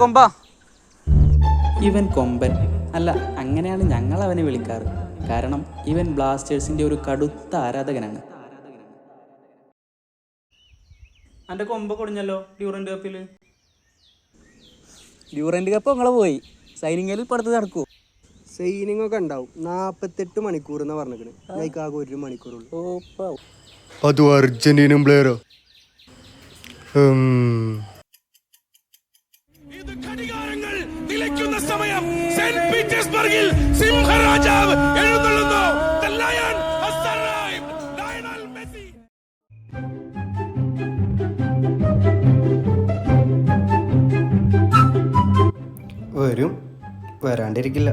കൊമ്പ. ഇവൻ കൊമ്പൻ. അല്ല അങ്ങനെയാണ് ഞങ്ങൾ അവനെ വിളിക്കാറ്. കാരണം ഇവൻ ബ്ലാസ്റ്റേഴ്സിന്റെ ഒരു കടുത്ത ആരാധകനാണ്. അന്റെ കൊമ്പ കൊടിഞ്ഞല്ലോ ഡ്യൂറന്റ് കപ്പിൽ? ഡ്യൂറന്റ് കപ്പ് നിങ്ങളെ പോയി. സൈനിങ്ങിൽ പടുത്ത് നടക്കൂ. സൈനിങ് ഒക്കെ ഉണ്ടാവും. നാപ്പത്തെട്ട് മണിക്കൂർ എന്നാ പറഞ്ഞിരിക്കണ്. ലൈക്ക് ആകെ ഒരു മണിക്കൂറുള്ളൂ. അത് അതും അർജന്റീനൻ പ്ലെയറോ ഘടികാരങ്ങൾ സമയം സെന്റ് പീറ്റേഴ്സ്ബർഗിൽ സിംഹരാജാവ് എഴുന്നള്ളുന്നു. വരും. വരാണ്ടിരിക്കില്ല.